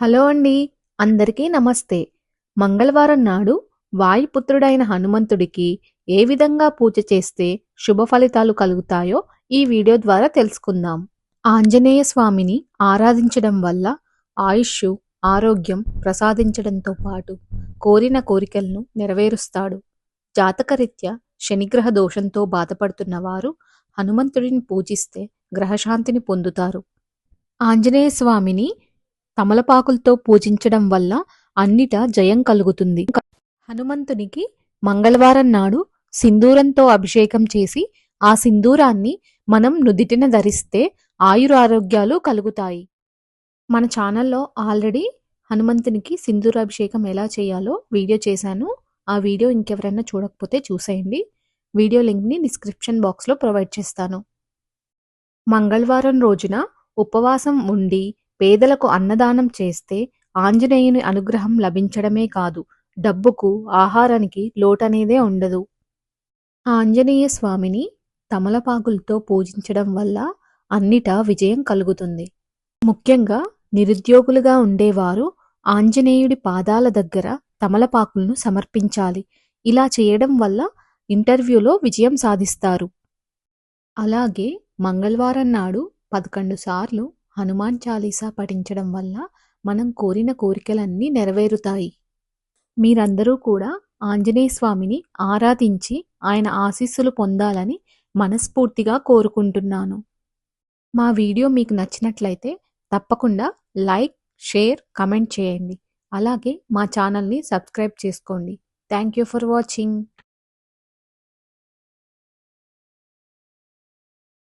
Hello అండి అందరికీ నమస్తే. మంగళవారం నాడు వాయుపుత్రుడైన హనుమంతుడికి ఏ విధంగా పూజ చేస్తే శుభ ఫలితాలు కలుగుతాయో ఈ వీడియో ద్వారా తెలుసుకుందాం. ఆంజనేయ స్వామిని ఆరాధించడం వల్ల ఆయుష్ ఆరోగ్యం ప్రసాదించడంతో పాటు కోరిన కోరికలను నెరవేరుస్తాడు. జాతకరీత్యా శనిగ్రహ దోషంతో బాధపడుతున్న వారు హనుమంతుడిని పూజిస్తే గ్రహశాంతిని పొందుతారు. ఆంజనేయ స్వామిని తమలపాకులతో పూజించడం వల్ల అన్నిట జయం కలుగుతుంది. హనుమంతునికి మంగళవారం నాడు సింధూరంతో అభిషేకం చేసి ఆ సింధూరాన్ని మనం నుదిటిన ధరిస్తే ఆయురారోగ్యాలు కలుగుతాయి. మన ఛానల్లో ఆల్రెడీ హనుమంతునికి సింధూరాభిషేకం ఎలా చేయాలో వీడియో చేశాను. ఆ వీడియో ఇంకెవరైనా చూడకపోతే చూసేయండి. వీడియో లింక్ని డిస్క్రిప్షన్ బాక్స్లో ప్రొవైడ్ చేస్తాను. మంగళవారం రోజున ఉపవాసం ఉండి పేదలకు అన్నదానం చేస్తే ఆంజనేయుని అనుగ్రహం లభించడమే కాదు డబ్బుకు ఆహారానికి లోటనేదే ఉండదు. ఆంజనేయ స్వామిని తమలపాకులతో పూజించడం వల్ల అన్నిటా విజయం కలుగుతుంది. ముఖ్యంగా నిరుద్యోగులుగా ఉండేవారు ఆంజనేయుడి పాదాల దగ్గర తమలపాకులను సమర్పించాలి. ఇలా చేయడం వల్ల ఇంటర్వ్యూలో విజయం సాధిస్తారు. అలాగే మంగళవారం నాడు పదకొండు సార్లు హనుమాన్ చాలీసా పఠించడం వల్ల మనం కోరిన కోరికలన్నీ నెరవేరుతాయి. మీరందరూ కూడా ఆంజనేయ స్వామిని ఆరాధించి ఆయన ఆశీస్సులు పొందాలని మనస్ఫూర్తిగా కోరుకుంటున్నాను. మా వీడియో మీకు నచ్చినట్లయితే తప్పకుండా లైక్ షేర్ కమెంట్ చేయండి. అలాగే మా ఛానల్ని సబ్స్క్రైబ్ చేసుకోండి. Thank you for watching.